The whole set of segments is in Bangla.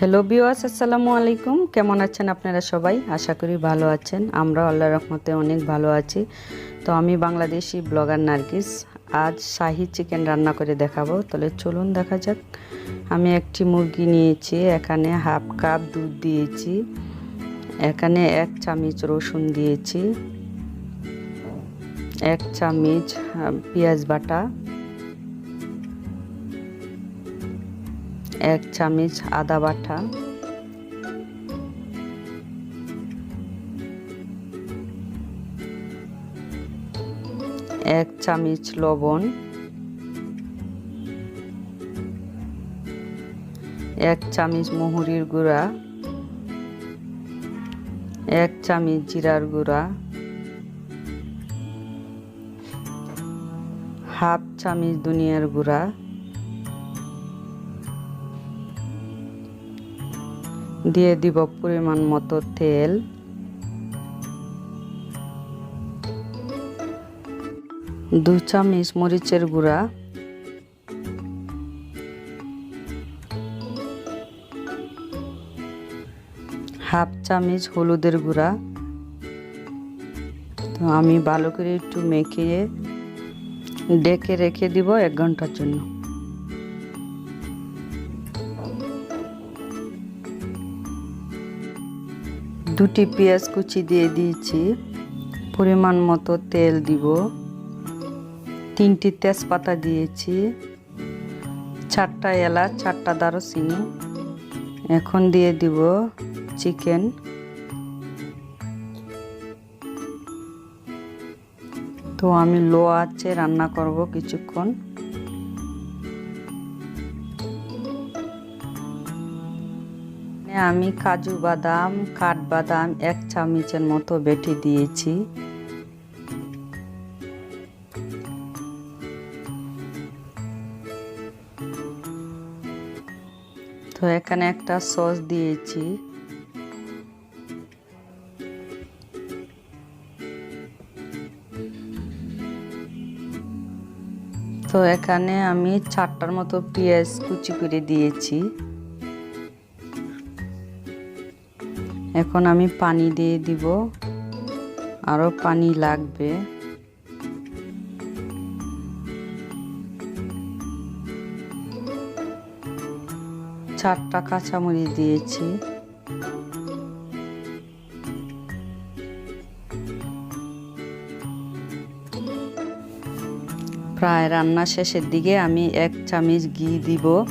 হ্যালো বিওয়াস আসসালামু আলাইকুম। কেমন আছেন আপনারা সবাই? আশা করি ভালো আছেন। আমরা আল্লাহ রহমতে অনেক ভালো আছি। তো আমি বাংলাদেশি ব্লগার নার্গিস। আজ শাহি চিকেন রান্না করে দেখাবো। তাহলে চলুন দেখা যাক। আমি একটি মুরগি নিয়েছি, এখানে হাফ কাপ দুধ দিয়েছি, এখানে এক চামচ রসুন দিয়েছি, এক চামচ পেঁয়াজ বাটা এক চামচ আদা বাটা। এক চামচ লবণ। এক চামচ মহুরির গুঁড়া। এক চামচ জিরার গুঁড়া। হাফ চামচ দুনিয়ার গুঁড়া। দিয়ে দিব পরিমাণ মতো তেল। দু চামচ মরিচের গুঁড়া। হাফ চামচ হলুদের গুঁড়া। তো আমি ভালো করে একটু মেখে ডেকে রেখে দিব এক ঘণ্টার জন্য। দুটি পেঁয়াজ কুচি দিয়ে দিয়েছি। পরিমাণ মতো তেল দিব। তিনটি তেজপাতা দিয়েছি। চারটা এলাচ, চারটা দারুচিনি। এখন দিয়ে দিব চিকেন। তো আমি লো আছে রান্না করব কিছুক্ষণ। আমি কাজু বাদাম কাঠবাদাম এক চামচের মতো বেটে দিয়েছি। তো এখানে একটা সস দিয়েছি। তো এখানে আমি চারটার মতো পেঁয়াজ কুচি করে দিয়েছি। এখন আমি পানি দিয়ে দিব। আরও পানি লাগবে। চারটা কাঁচামরিচ দিয়েছি। প্রায় রান্না শেষের দিকে আমি এক চামচ ঘি দিব।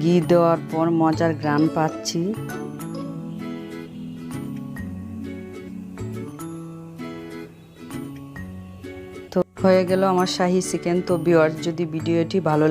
ঘি দেওয়ার পর মজার গ্রান পাচ্ছি। হয়ে গেল আমার শাহি চিকেন তো বিওয়ার যদি ভিডিওটি ভালো লাগে